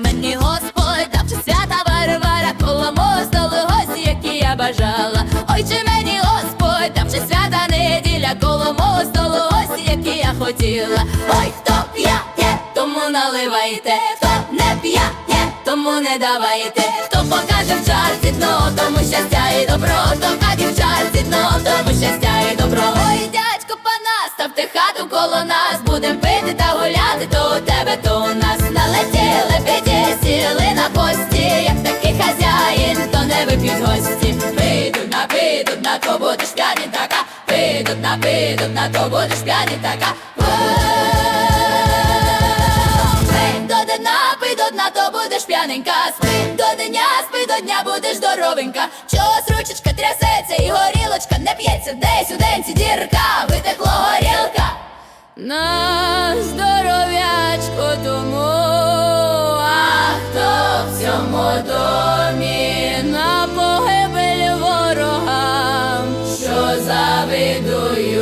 Мені Господь дав чи свята Варвара, коло мого столу гості, які я бажала. Ой, чи мені Господь дав чи свята неділя, коло мого столу гості, які я хотіла. Ой, хто п'є, тому наливайте, хто не п'є, тому не давайте, хто покаже в чарці дно, тому щастя і добро, хто в чарці дно, тому щастя і добро. Ой, дядько пана, ставте хату коло нас, будем гості. Підуть на підуть, на то будеш п'яні така, підуть на підуть, на то будеш п'яні така. Спи до дна, пий до дна, то будеш п'яненька. Спи до дня, спи до дня, будеш здоровенька. Чогось ручечка трясеться і горілочка не п'ється. Десь у денці дірка, витекло горілка. На здоров'ячко тому, а хто в цьому домі праведою.